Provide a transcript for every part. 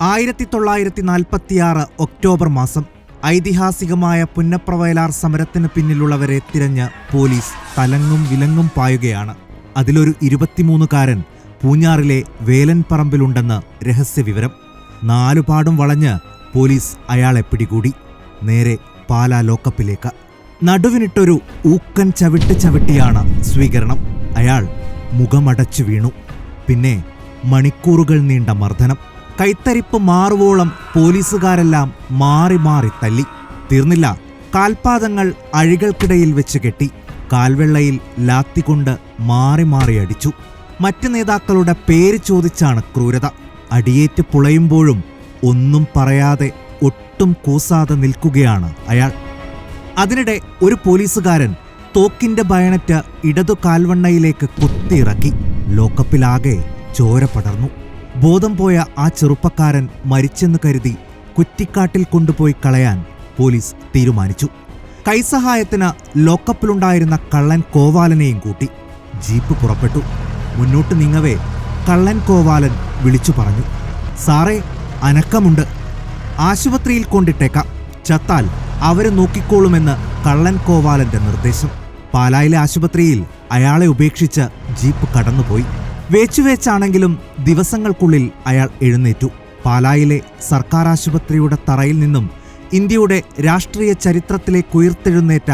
ആയിരത്തി തൊള്ളായിരത്തി നാൽപ്പത്തിയാറ് ഒക്ടോബർ മാസം ഐതിഹാസികമായ പുന്നപ്രവയലാർ സമരത്തിന് പിന്നിലുള്ളവരെ തിരഞ്ഞ് പോലീസ് തലങ്ങും വിലങ്ങും പായുകയാണ്. അതിലൊരു ഇരുപത്തിമൂന്നുകാരൻ പൂഞ്ഞാറിലെ വേലൻപറമ്പിലുണ്ടെന്ന് രഹസ്യവിവരം. നാലുപാടും വളഞ്ഞ് പോലീസ് അയാളെ പിടികൂടി. നേരെ പാലാ ലോക്കപ്പിലേക്ക്. നടുവിനിട്ടൊരു ഊക്കൻ ചവിട്ട് ചവിട്ടിയാണ് സ്വീകരണം. അയാൾ മുഖമടച്ചു വീണു. പിന്നെ മണിക്കൂറുകൾ നീണ്ട മർദ്ദനം. കൈത്തരിപ്പ് മാറുവോളം പോലീസുകാരെല്ലാം മാറി മാറി തല്ലി. തീർന്നില്ല. കാൽപാദങ്ങൾ അഴികൾക്കിടയിൽ വെച്ച് കെട്ടി. കാൽവെള്ളയിൽ ലാത്തികൊണ്ട് മാറി മാറി അടിച്ചു. മറ്റു നേതാക്കളുടെ പേര് ചോദിച്ചാണ് ക്രൂരത. അടിയേറ്റ് പുളയുമ്പോഴും ഒന്നും പറയാതെ ഒട്ടും കൂസാതെ നിൽക്കുകയാണ് അയാൾ. അതിനിടെ ഒരു പോലീസുകാരൻ തോക്കിന്റെ ബയണറ്റ് ഇടതു കാൽവണ്ണയിലേക്ക് കുത്തിയിറക്കി. ലോക്കപ്പിലാകെ ചോര പടർന്നു. ബോധം പോയ ആ ചെറുപ്പക്കാരൻ മരിച്ചെന്ന് കരുതി കുറ്റിക്കാട്ടിൽ കൊണ്ടുപോയി കളയാൻ പോലീസ് തീരുമാനിച്ചു. കൈസഹായത്തിന് ലോക്കപ്പിലുണ്ടായിരുന്ന കള്ളൻ കോവാലനെയും കൂട്ടി. ജീപ്പ് പുറപ്പെട്ടു. മുന്നോട്ട് നീങ്ങവേ കള്ളൻ കോവാലൻ വിളിച്ചു പറഞ്ഞു. സാറേ അനക്കമുണ്ട്. ആശുപത്രിയിൽ കൊണ്ടിട്ടേക്കാം. ചത്താൽ അവർ നോക്കിക്കോളുമെന്ന് കള്ളൻ കോവാലന്റെ നിർദ്ദേശം. പാലായിലെ ആശുപത്രിയിൽ അയാളെ ഉപേക്ഷിച്ച് ജീപ്പ് കടന്നുപോയി. വേച്ചുവേച്ചാണെങ്കിലും ദിവസങ്ങൾക്കുള്ളിൽ അയാൾ എഴുന്നേറ്റു. പാലായിലെ സർക്കാർ ആശുപത്രിയുടെ തറയിൽ നിന്നും ഇന്ത്യയുടെ രാഷ്ട്രീയ ചരിത്രത്തിലെ കുയർത്തെഴുന്നേറ്റ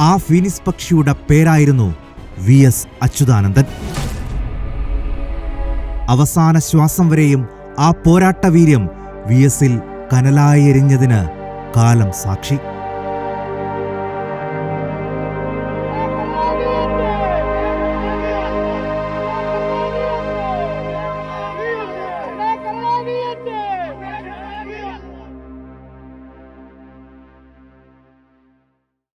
ആ ഫീനിസ് പക്ഷിയുടെ പേരായിരുന്നു വി എസ് അച്യുതാനന്ദൻ. അവസാന ശ്വാസം വരെയും ആ പോരാട്ടവീര്യം വി എസിൽ കനലായി എരിഞ്ഞതിന് കാലം സാക്ഷി.